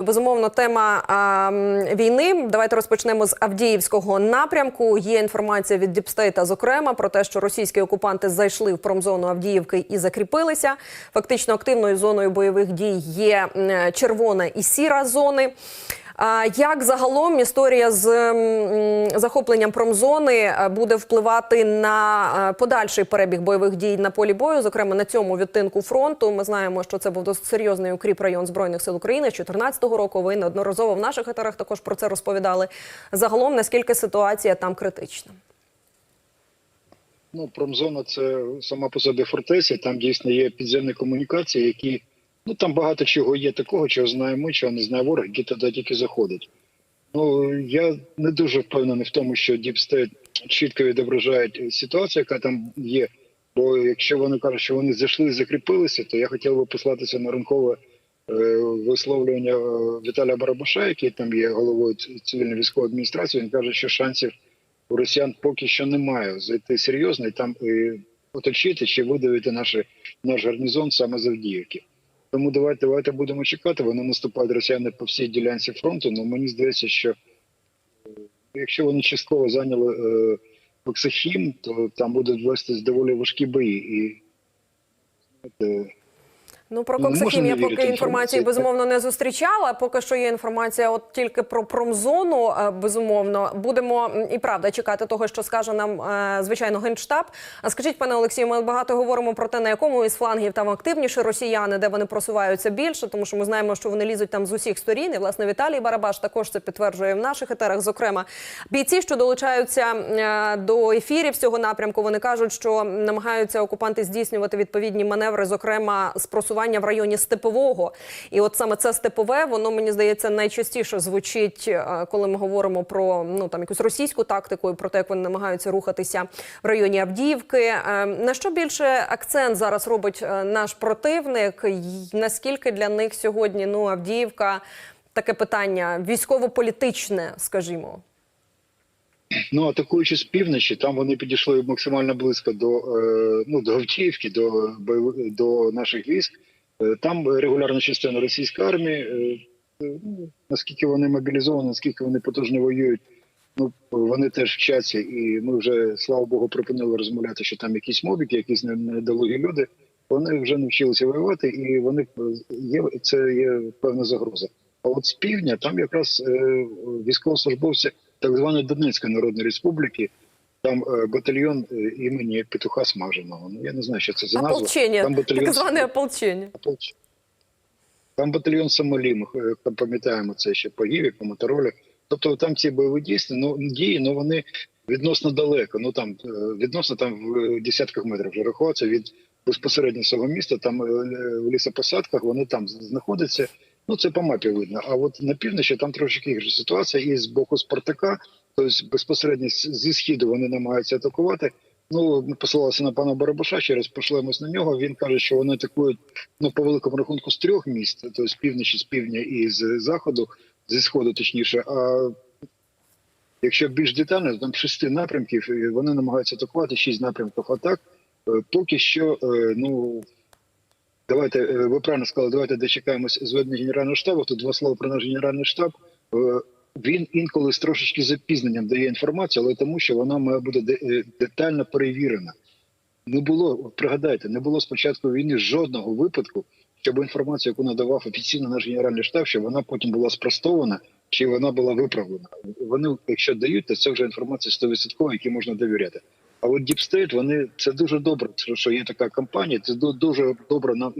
Безумовно, тема а, війни. Давайте розпочнемо з Авдіївського напрямку. Є інформація від Діпстейта, зокрема, про те, що російські окупанти зайшли в промзону Авдіївки і закріпилися. Фактично, активною зоною бойових дій є червона і сіра зони. Як загалом історія з захопленням промзони е, буде впливати на е, подальший перебіг бойових дій на полі бою, зокрема на цьому відтинку фронту? Ми знаємо, що це був досить серйозний укріп район збройних сил України з 2014 року. Ви неодноразово в наших етерах також про це розповідали. Загалом наскільки ситуація там критична? Ну, промзона це сама по собі фортеця. Там дійсно є підземні комунікації, які ну там багато чого є такого, чого знаємо чого не знає ворог, які туди тільки заходять. Ну я не дуже впевнений в тому, що Діпстейт чітко відображає ситуацію, яка там є. Бо якщо вони кажуть, що вони зайшли і закріпилися, то я хотів би послатися на ранкове е, висловлювання е, Віталія Барабаша, який там є головою цивільної військової адміністрації. Він каже, що шансів у росіян поки що немає зайти серйозно і там і оточити чи видавити наші, наш гарнізон саме з Авдіївки. Тому давайте, давайте будемо чекати. Вони наступають росіяни по всій ділянці фронту. Ну мені здається, що е, якщо вони частково зайняли е, Оксахім, то там будуть вестись доволі важкі бої. І знаєте, Ну про Коксахім я поки інформації безумовно не зустрічала. Поки що є інформація, от тільки про промзону. е, Безумовно, будемо і правда чекати того, що скаже нам е, звичайно генштаб. А скажіть, пане Олексію, ми багато говоримо про те, на якому із флангів там активніші росіяни, де вони просуваються більше, тому що ми знаємо, що вони лізуть там з усіх сторін. І власне Віталій Барабаш також це підтверджує в наших етерах. Зокрема, бійці, що долучаються е, до ефірів цього напрямку, вони кажуть, що намагаються окупанти здійснювати відповідні маневри, зокрема з просування в районі степового. І от саме це степове, воно мені здається найчастіше звучить, е, коли ми говоримо про ну там якусь російську тактику і про те, як вони намагаються рухатися в районі Авдіївки. Е, На що більше акцент зараз робить е, наш противник? Наскільки для них сьогодні ну Авдіївка таке питання військово-політичне, скажімо? Ну, атакуючи з півночі, там вони підійшли максимально близько до, ну, до Авдіївки, до, до наших військ. Е, Там регулярна частина російської армії. е, е, ну, Наскільки вони мобілізовані, наскільки вони потужно воюють, ну вони теж вчаться, і ми вже слава Богу припинили розмовляти, що там якісь мобіки, якісь недолугі люди. Вони вже навчилися воювати, і вони є це є певна загроза. А от з півдня там якраз військовослужбовці так званої Донецької Народної Республіки. Там е, батальйон е, імені Петуха Смаженого. Ну я не знаю, що це за назва. Ополчення, Там батальйон так зване ополчення. Ополч- Там батальйон Самолі, ми е, пам'ятаємо це ще по Гіві, по Моторолі. Тобто там ці бойові дійсно, ну, дії, ну вони відносно далеко. Ну там відносно там в десятках метрів вже рахуватися від безпосередньо свого міста, там в лісопосадках вони там знаходяться. Ну це по мапі видно. А от на півночі там трошки гірша ситуація, і з боку Спартака, тобто безпосередньо зі східу вони намагаються атакувати. Ну, ми посилалися на пана Барабаша, ще раз пошлемось на нього. Він каже, що вони атакують ну, по великому рахунку з трьох міст, тобто з півночі, з півдня і з заходу, зі сходу точніше. А якщо більш детально, там шести напрямків, вони намагаються атакувати шість напрямків атак. Е, Поки що, е, ну давайте е, ви правильно сказали, давайте дочекаємось зведення генерального штабу. Тут два слова про наш генеральний штаб. Він інколи з трошечки запізненням дає інформацію, але тому, що вона має бути е, детально перевірена. Не було, пригадайте, не було з початку війни жодного випадку, щоб інформацію, яку надавав офіційно наш генеральний штаб, щоб вона потім була спростована чи вона була виправлена. Вони, якщо дають, то це вже інформація 100%, якій можна довіряти. А от Діпстейт, вони це дуже добре, що- що є така компанія. Це ду- дуже добре нам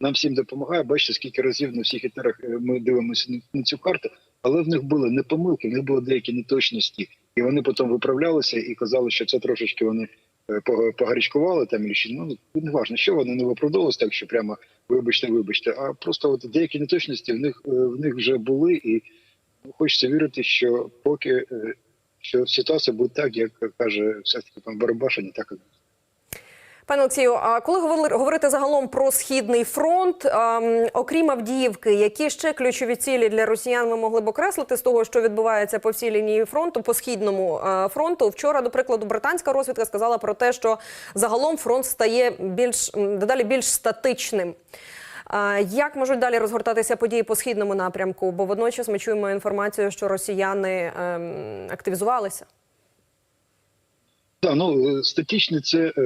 нам всім допомагає. Бачите, скільки разів на всіх етерах е, ми дивимося на цю карту, але в них були не помилки, в них були деякі неточності, і вони потім виправлялися і казали, що це трошечки вони е, погарячкували там і ще ну не важно, що вони не виправдовувалися так, що прямо вибачте, вибачте. А просто от деякі неточності в них е, в них вже були, і ну, хочеться вірити, що поки е, що ситуація буде так, як каже все таки пан Барабаша, не так як Пане Олексію, а коли говори- говорити загалом про східний фронт, окрім Авдіївки, які ще ключові цілі для росіян ми могли б окреслити з того, що відбувається по всій лінії фронту, по східному е, фронту? Вчора, до прикладу, британська розвідка сказала про те, що загалом фронт стає більш дедалі більш статичним. Як можуть далі розгортатися події по східному напрямку? Бо водночас ми чуємо інформацію, що росіяни ем, активізувалися. Так, ну е, статичний це е,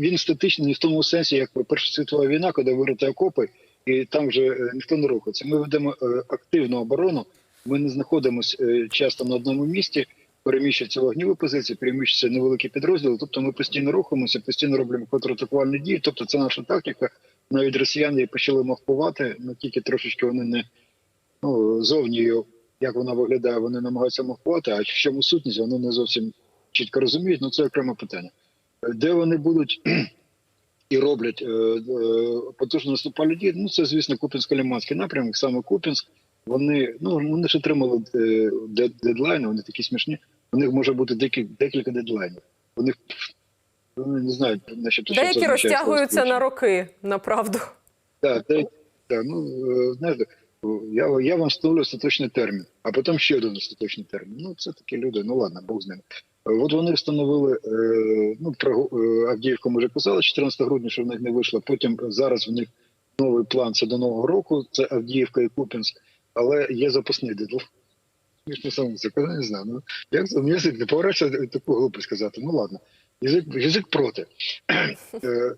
він статичний не в тому сенсі, як Перша світова війна, коли вирити окопи, і там вже е, ніхто не рухається. Ми ведемо активну оборону. Ми не знаходимося часто на одному місці. Переміщуються вогневі позиції, переміщуються невеликі підрозділи. Тобто ми постійно рухаємося, постійно робимо контратакувальні дії. Тобто, це наша тактика. Навіть росіяни почали мавпувати, ну тільки трошечки вони не ну зовні як вона виглядає, вони намагаються мавпувати, а в чому сутність, вони не зовсім чітко розуміють, ну це окреме питання. Де вони будуть і роблять е, е, потужно наступальні дії, ну це, звісно, Купінсько-Лиманський напрямок, саме Купінськ. Вони ну вони ж отримали е, дедлайни, вони такі смішні. У них може бути декілька, декілька дедлайнів. У них вони не знають, начебто, що Деякі означає розтягуються на роки, направду. так, так, так. Ну е, знаєте, я, я вам встановлю остаточний термін, а потім ще один остаточний термін. Ну це такі люди. Ну ладно, Бог з ними. От вони встановили е, ну про е, Авдіївку. Ми вже казали 14 грудня, що в них не вийшло. Потім зараз в них новий план. Це до нового року. Це Авдіївка і Купінськ, але є запасний дедлайн. Смішно саме це казати, не знаю. Ну як язик не поворачується таку глупость сказати. Ну ладно, язик язик проти. Е,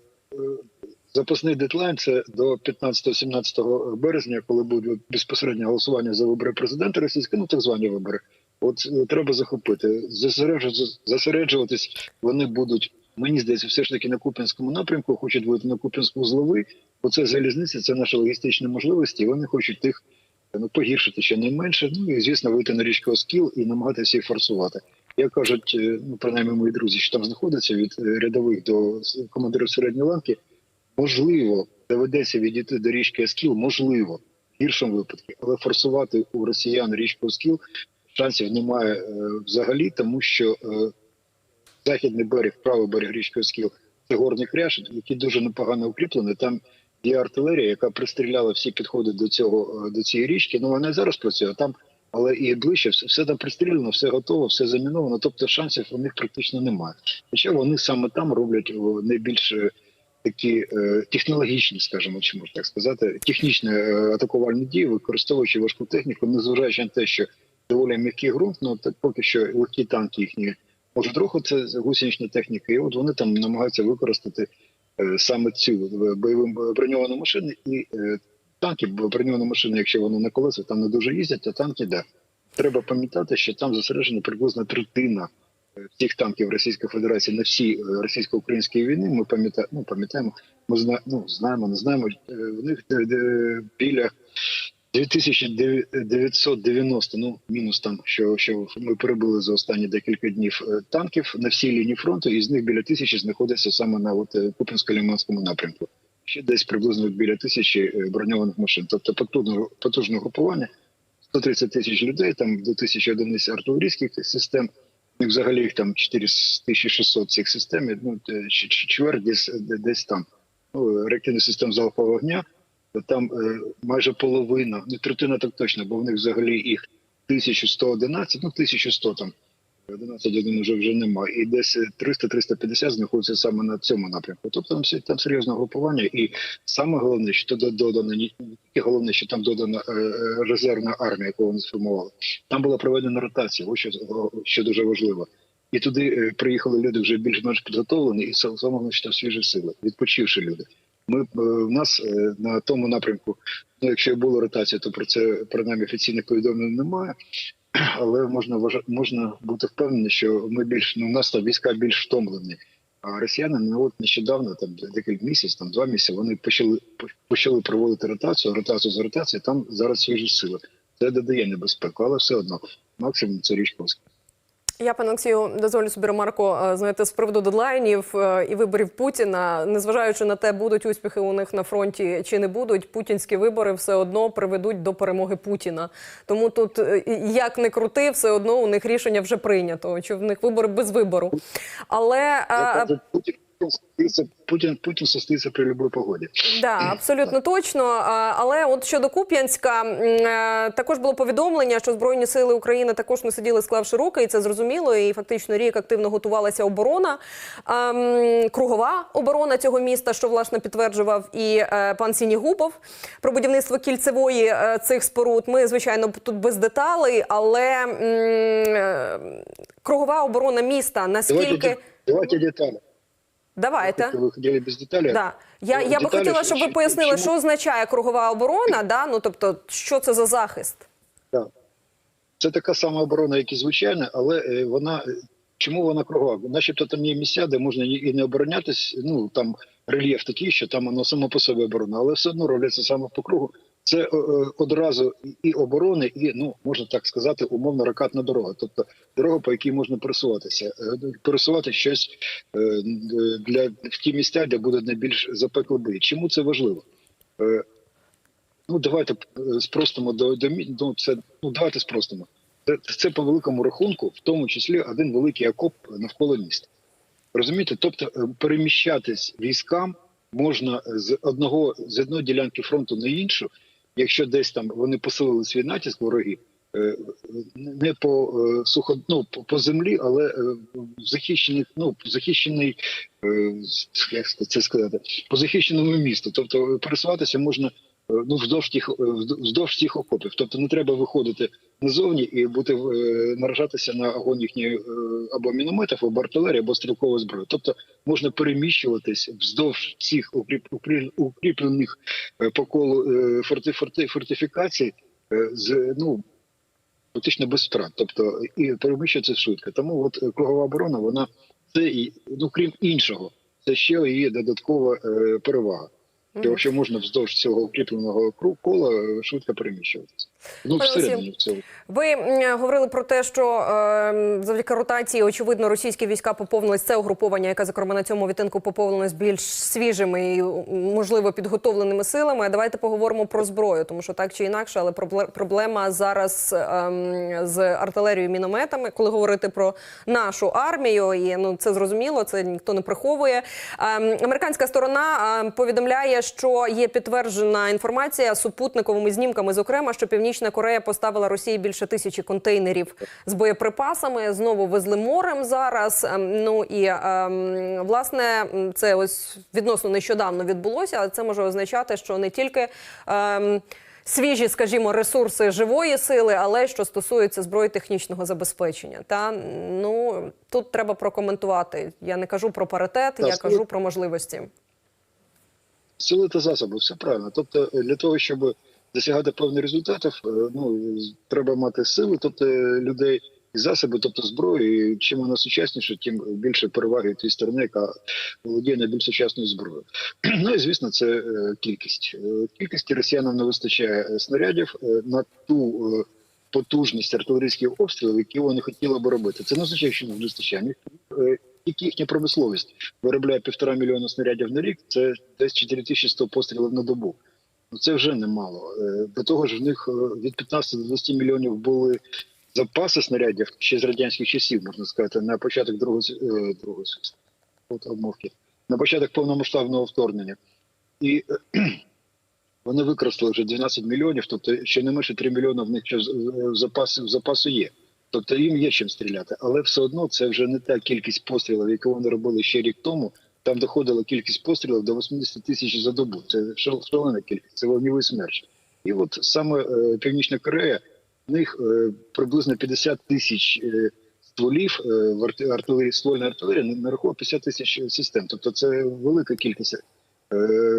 Запасний дедлайн це до 15-17 березня, коли буде безпосереднє голосування за вибори президента російського, ну так звані вибори. От е, треба захопити, Зосереджу- зосереджуватись. Вони будуть, мені здається, все ж таки на Купінському напрямку, хочуть бути на Купінську злови, бо це залізниця, це наші логістичні можливості. і Вони хочуть їх ну, погіршити ще найменше. Ну і звісно, вийти на річку Оскіл і намагатися їх форсувати. Як кажуть, е, ну принаймні мої друзі, що там знаходяться від е, рядових до командирів середньої ланки, можливо, доведеться відійти до річки Оскіл, можливо, в гіршому випадку, але форсувати у росіян річку Оскіл шансів немає е, взагалі, тому що е, західний берег, правий берег річки Оскіл це горний кряж, який дуже непогано укріплений. Там є артилерія, яка пристріляла всі підходи до цього е, до цієї річки. Ну вона зараз працює там, але і ближче все, все там пристріляно, все готово, все заміновано. Тобто шансів у них практично немає. Хоча вони саме там роблять найбільш такі е, технологічні, скажімо, чи можна так сказати, технічні е, атакувальні дії, використовуючи важку техніку, незважаючи на те, що доволі м'який ґрунт, ну так поки що легкі танки їхні можуть рухатися гусенична техніка, і от вони там намагаються використати е, саме цю е, бойову броньовану машину і е, танки, бо броньовані машини, якщо вони на колесах, там не дуже їздять, а танки да. Треба пам'ятати, що там зосереджена приблизно третина е, всіх танків Російської Федерації на всі е, російсько-українській війни. Ми пам'ятаємо, ну, пам'ятаємо, ми зна, ну, знаємо, не знаємо. е, В них де- де біля 2990, ну мінус там, що, що ми перебили за останні декілька днів е, танків на всій лінії фронту, і з них біля тисячі знаходяться саме на от е, Купінсько-Лиманському напрямку. Ще десь приблизно біля тисячі е, броньованих машин. Тобто потужне, потужне групування, 130 тисяч людей, там до тисячі одиниць артилерійських систем. Них взагалі їх там 4600 цих систем, ну, чверть десь, десь там. Ну, реактивних систем залпового вогня, там е, майже половина, не третина так точно, бо в них взагалі їх 1111, ну 1100 там, 11 один вже вже немає, і десь 300-350 знаходяться саме на цьому напрямку. Тобто там, там серйозне групування, і саме головне, що туди додано, не тільки головне, що там додана е, е, резервна армія, яку вони сформували. Там була проведена ротація, ось що, що дуже важливо. І туди приїхали люди вже більш-менш підготовлені, і саме що там свіжі сили, відпочивши люди. Ми е, в нас е, на тому напрямку, ну якщо і була ротація, то про це принаймні офіційних повідомлень немає. Але можна вважати, можна бути впевнені, що ми більш ну, у нас там війська більш втомлені. А росіяни ну, от нещодавно, там декілька місяців, там два місяці, вони почали почали проводити ротацію, ротацію за ротацією. Там зараз свіжі сили. Це додає небезпеку, але все одно максимум це річка Оскіл. Я, пане Олексію, дозволю собі ремарку, е, знаєте, з приводу дедлайнів е, і виборів Путіна, незважаючи на те, будуть успіхи у них на фронті чи не будуть, путінські вибори все одно приведуть до перемоги Путіна. Тому тут е, як не крути, все одно у них рішення вже прийнято. Чи в них вибори без вибору. Але Я кажу, кажуть, Путін, Путин, Путин при любой погоде. Да, абсолютно точно. Але от щодо Куп'янська, е, також було повідомлення, що Збройні сили України також не сиділи склавши руки, і це зрозуміло. І фактично рік активно готувалася оборона, кругова оборона цього міста, що власне підтверджував і е, пан Сінігубов про будівництво кільцевої е, цих споруд. Ми звичайно тут без деталей, але кругова оборона міста наскільки давайте детали. Давайте. Вы хотели без деталей? Да. Я, я би хотіла, щоб ви пояснили, чому- що означає кругова оборона, да? ну, тобто, що це за захист? Так. Це така сама оборона, як і звичайна, але е, вона е, чому вона кругова? Начебто там є місця, де можна і і не оборонятись. Ну там рельєф такий, що там воно само по собі оборона, але все одно робляться саме по кругу. Це е, е, одразу і оборони, і ну можна так сказати, умовно ракатна дорога, тобто дорога, по якій можна пересуватися, Е, пересувати щось для в ті місця, де буде найбільш запеклий бій. Чому це важливо? Ну, давайте спростимо до, до ну, це, ну, давайте спростимо. Це, це по великому рахунку, в тому числі один великий окоп навколо міста. Розумієте? Тобто переміщатись військам можна з одного з одної ділянки фронту на іншу, якщо десь там вони посилили свій натиск ворогів, е, не по е, сухо, ну, по- землі, але е, в захищених, ну захищений, е, як це сказати, по захищеному місту. Тобто е, пересуватися можна е, ну вздовж тих е, вздовж цих окопів. Тобто не треба виходити назовні і бути е, наражатися на огонь їхньої е, або мінометів, або артилерії, або стрілкової зброї. Тобто можна переміщуватись вздовж цих укріп, укріплених е, по колу форти, форти, фортифікацій з ну. Фактично без втрат, тобто і переміщується швидко. Тому от кругова оборона, вона це і ну крім іншого, це ще її додаткова е, Що Якщо можна вздовж цього укріпленого кола е, швидко переміщуватися. Ну всередині. Ви говорили про те, що е, завдяки ротації, очевидно, російські війська поповнились. Це угруповання, яке, зокрема, на цьому відтинку поповнилось більш свіжими і, можливо, підготовленими силами. А Давайте поговоримо про зброю, тому що так чи інакше, але пробле- проблема зараз ем, з артилерією і мінометами, коли говорити про нашу армію, і ну це зрозуміло, це ніхто не приховує. Ем, американська сторона повідомляє, що є підтверджена інформація супутниковими знімками, зокрема, що Північна Корея поставила Росії більше тисячі контейнерів з боєприпасами. Знову везли морем зараз. Ем, Ну і ем, власне це ось відносно нещодавно відбулося, але це може означати, що не тільки. Ем, Свіжі, скажімо, ресурси живої сили, але що стосується зброї технічного забезпечення, та ну тут треба прокоментувати. Я не кажу про паритет, я кажу про можливості. Сили та засоби, все правильно. Тобто, е, для того, щоб досягати певних результатів, е, ну треба мати сили, тобто людей і засоби, тобто зброю. І чим вона сучасніша, тим більше переваги тієї сторони, яка володіє найбільш сучасною зброєю. Ну і звісно, це е, кількість. Кількості росіянам не вистачає снарядів на ту. Потужність артилерійських обстрілів, які вони хотіли би робити, це не означає, що не вистачає. Тільки їхня промисловість виробляє півтора мільйона снарядів на рік. Це десь 4100 пострілів на добу. Ну це вже немало. Е, До того ж, в них е, від 15 до 20 мільйонів були запаси снарядів ще з радянських часів, можна сказати, на початок другого е, другого обмовки, на початок повномасштабного вторгнення. І вони використали вже 12 мільйонів, тобто ще не менше 3 мільйони в них ще з- в запасу, в запасу є. Тобто їм є чим стріляти, але все одно це вже не та кількість пострілів, яку вони робили ще рік тому. Там доходила кількість пострілів до 80 тисяч за добу. Це шал- шалена кількість, це вогнівий смерч. І от саме е, Північна Корея, в них е, приблизно 50 тисяч е, стволів е, в арт- артилерії, ствольної артилерії нараховує 50 тисяч систем. Тобто це велика кількість е,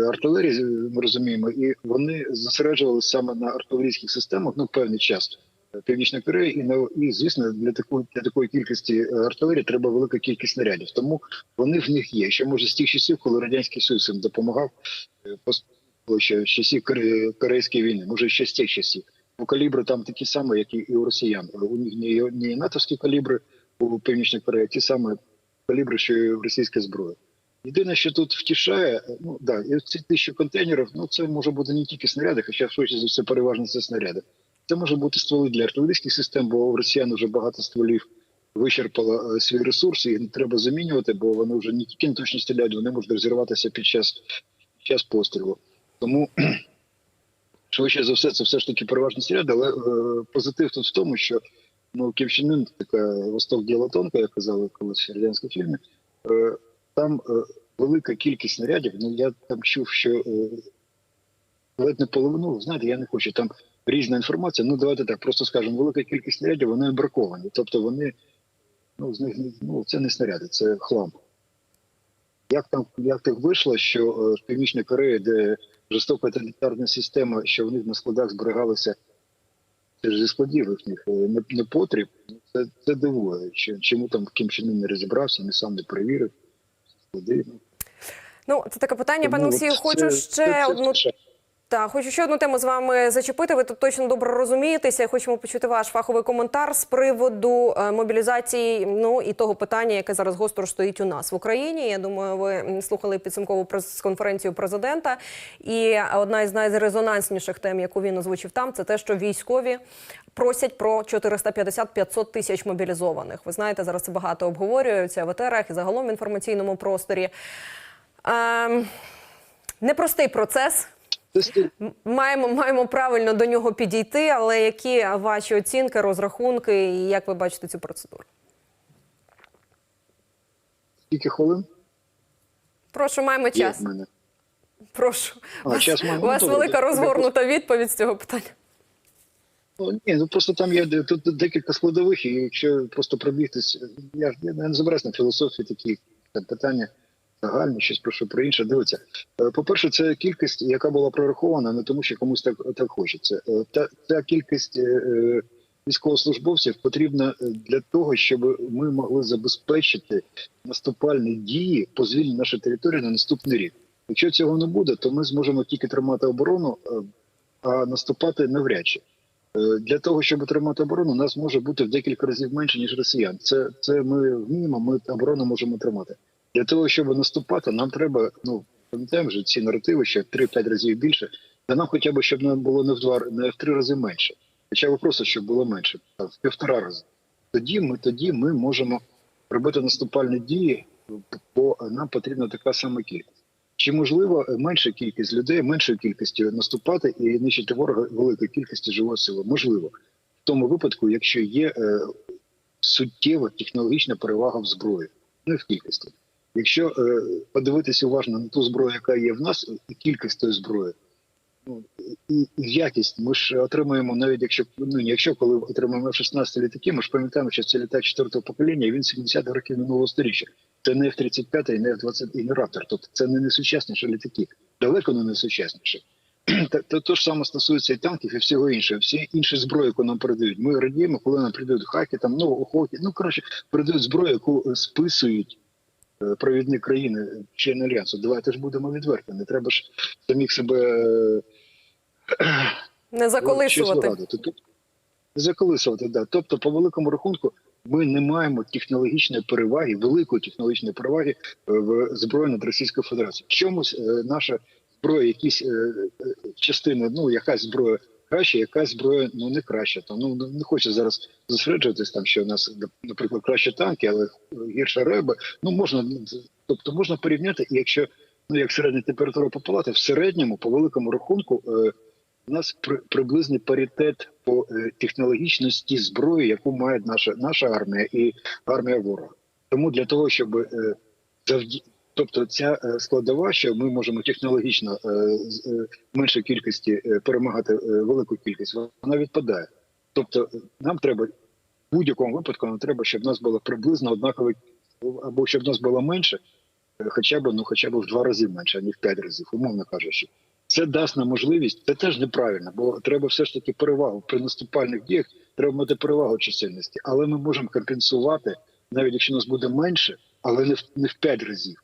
артилерії, ми розуміємо, і вони зосереджувалися саме на артилерійських системах ну певний час. Північної Кореї, і на і звісно для такої для такої кількості е, артилерії треба велика кількість снарядів. Тому вони в них є. Ще може з тих часів, коли радянський Союз їм допомагав е, ще з часів Корейської війни, може ще з тих часів. Бо калібри там такі самі, як і у росіян. У них не, не натовські калібри у Північній Кореї, а ті самі калібри, що і в російській зброї. Єдине, що тут втішає, ну да, і ці тисячі контейнерів, ну це може бути не тільки снаряди, хоча швидше за все переважно це снаряди. Це може бути стволи для артилерійських систем, бо у росіян вже багато стволів вичерпала е, свій ресурс, і треба замінювати, бо вони вже не тільки не точно стріляють, вони можуть розірватися під час, під час пострілу. Тому швидше за все, це все ж таки переважно снаряди, але е, позитив тут в тому, що ну, Ківчинин, така восток діла тонка, як казали колись в радянському фільмі, е, там е, велика кількість снарядів. Ну я там чув, що е, ледь не половину, знаєте, я не хочу там різна інформація. Ну давайте так, просто скажемо, велика кількість снарядів вони браковані. Тобто вони, ну з них ну це не снаряди, це хлам. Як там як так вийшло, що е, в Північній Кореї, де жорстока тоталітарна система, що в них на складах зберігалися це ж зі складів їхніх е, не, потріб, це, це дивує. Чому там Кім Чен не розібрався, не сам не перевірив склади. Ну, Ну, це таке питання, пане Олексію. Хочу це- ще це- це одну Так, хочу ще одну тему з вами зачепити. Ви тут точно добре розумієтеся. Хочемо почути ваш фаховий коментар з приводу е, мобілізації. Ну і того питання, яке зараз гостро стоїть у нас в Україні. Я думаю, ви слухали підсумкову прес-конференцію президента. І одна із найрезонансніших тем, яку він озвучив там, це те, що військові просять про 450-500 тисяч мобілізованих. Ви знаєте, зараз це багато обговорюється в етерах і загалом в інформаційному просторі. Ем, непростий процес. М- Маємо, маємо правильно до нього підійти, але які ваші оцінки, розрахунки і як ви бачите цю процедуру? Скільки хвилин? Прошу, маємо час. мене. Прошу. А, вас, час маємо. у вас велика розгорнута відповідь з цього питання. Ну, ні, ну просто там є тут декілька складових, і якщо просто пробігтись, я ж я не забираюсь на філософії такі питання загальні, щось прошу про інше. Дивіться, Е, по-перше, це кількість, яка була прорахована, не тому, що комусь так, так хочеться. Е, Та, та кількість е, військовослужбовців потрібна для того, щоб ми могли забезпечити наступальні дії по звільненню нашої території на наступний рік. Якщо цього не буде, то ми зможемо тільки тримати оборону, а наступати навряд чи. Для того, щоб отримати оборону, нас може бути в декілька разів менше, ніж росіян. Це, це ми вміємо, ми оборону можемо тримати. Для того, щоб наступати, нам треба, ну, пам'ятаємо вже ці наративи, що в 3-5 разів більше, та нам хоча б, щоб нам було не в два, не в три рази менше. Хоча б просто, щоб було менше, там, в півтора рази. Тоді ми, тоді ми можемо робити наступальні дії, бо нам потрібна така сама кількість. Чи можливо менша кількість людей, меншою кількістю наступати і нищити ворога великою кількістю живої сили? Можливо, в тому випадку, якщо є е, суттєва технологічна перевага в зброї, не в кількості. Якщо е, подивитися уважно на ту зброю, яка є в нас, і кількість тої зброї, ну і, і якість, ми ж отримуємо, навіть якщо ну якщо коли отримуємо F-16 літаки, ми ж пам'ятаємо, що це літак четвертого покоління, і він 70 років минулого сторіччя. Це не F-35 і не F-20 і не Raptor. Тобто це не найсучасніші літаки, далеко не найсучасніші. Та, то ж саме стосується і танків і всього іншого. Всі інші зброї, яку нам передають. Ми радіємо, коли нам передають хаки, там ну охоті. Ну коротше, передають зброю, яку списують провідні країни члени альянсу. Давайте ж будемо відверті. Не треба ж самих себе е, Не заколисувати. Тут заколисувати, да. Тобто, по великому рахунку, ми не маємо технологічної переваги, великої технологічної переваги е, в зброї над Російською Федерацією. Чомусь е, наша зброя, якісь частини, ну якась зброя краща, якась зброя ну не краща. Там ну не хочу зараз зосереджуватись там, що у нас, наприклад, краще танки, але гірша реби. Ну можна, тобто можна порівняти, якщо ну як середня температура по палаті, в середньому, по великому рахунку. Е, у нас при, приблизний паритет по е, технологічності зброї, яку має наша наша армія і армія ворога. Тому для того, щоб е, завді... тобто ця е, складова, що ми можемо технологічно е, з е, меншої кількості перемагати велику кількість, вона відпадає. Тобто, нам треба в будь-якому випадку, нам треба, щоб нас було приблизно однакове, або щоб нас було менше, хоча б ну хоча б в два рази менше, а не в п'ять разів, умовно кажучи. Це дасть нам можливість, це теж неправильно, бо треба все ж таки перевагу при наступальних діях. Треба мати перевагу чисельності, але ми можемо компенсувати, навіть якщо нас буде менше, але не в не в п'ять разів.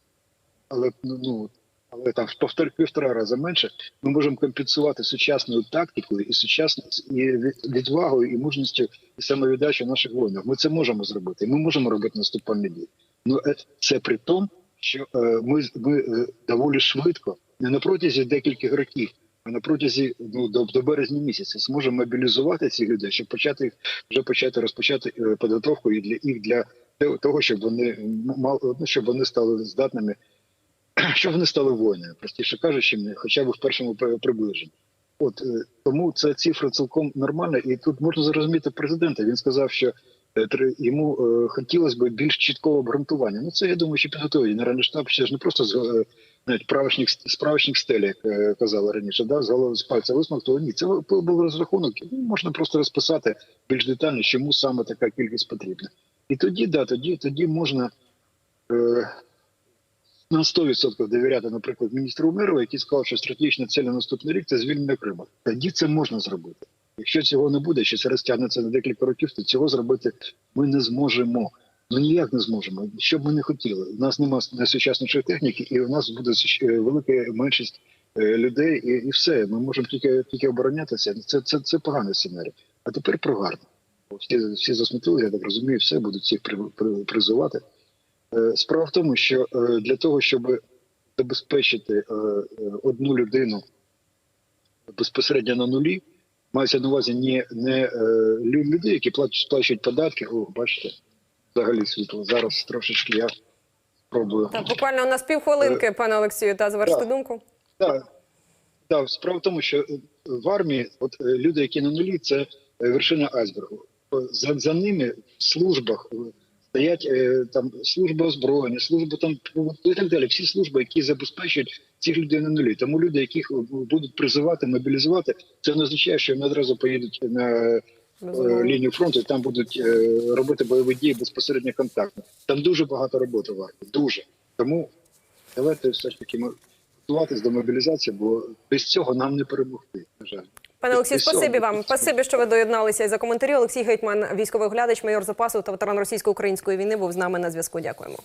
Але ну, але там в півтора рази менше. Ми можемо компенсувати сучасною тактикою і сучасною і відвагою, і мужністю і самовіддачею наших воїнів. Ми це можемо зробити. Ми можемо робити наступальні дії. Ну е, це при тому, що е, ми, ми е, доволі швидко, не на протязі декількох років, а на протязі ну до, до березня місяця зможе мобілізувати цих людей, щоб почати їх вже почати розпочати підготовку і для їх для того, щоб вони ну, щоб вони стали здатними, щоб вони стали воїнами, простіше кажучи, хоча б в першому приближенні. От е, тому ця цифра цілком нормальна, і тут можна зрозуміти президента. Він сказав, що е, йому е, хотілося б більш чіткого обґрунтування. Ну це я думаю, що підготовлені Генеральний штаб ще ж не просто з навіть правочник справочник стелі, як казали раніше, да, з голови з пальця висмактували. Ні, це був був розрахунок. Ну, можна просто розписати більш детально, чому саме така кількість потрібна. І тоді, да, тоді, тоді можна. На 100% довіряти, наприклад, міністру Умирову, який сказав, що стратегічна цель на наступний рік це звільнення Криму. Тоді це можна зробити. Якщо цього не буде, що це розтягнеться на декілька років, то цього зробити ми не зможемо. Ну ніяк не зможемо. Що б ми не хотіли. У нас немає найсучаснішої техніки, і у нас буде е, велика меншість е, людей, і, і все. Ми можемо тільки тільки оборонятися. Це це, це поганий сценарій. А тепер про гарно. Всі всі засмутили, я так розумію, все будуть всіх при, при, призивати. Е, Справа в тому, що е, для того, щоб забезпечити е, одну людину безпосередньо на нулі, мається на увазі не, не людей, які сплачують податки. О, бачите, взагалі світло. Зараз трошечки я спробую. Так, буквально у нас півхвилинки, пане Олексію, та завершити думку. Так, так, справа в тому, що в армії, от люди, які на нулі, це вершина айсбергу. За, за ними в службах стоять е, там служба озброєння, служба там ну, і так далі. Всі служби, які забезпечують цих людей на нулі. Тому люди, яких е, будуть призивати, мобілізувати, це не означає, що вони одразу поїдуть на е, лінію фронту і там будуть е, робити бойові дії безпосередньо контактно. Там дуже багато роботи в армії. Дуже. Тому давайте все ж таки ми готуватись до мобілізації, бо без цього нам не перемогти. На жаль. Пане Олексій, спасибі вам. Спасибі, що ви доєдналися за коментарі. Олексій Гетьман, військовий оглядач, майор запасу та ветеран російсько-української війни, був з нами на зв'язку. Дякуємо.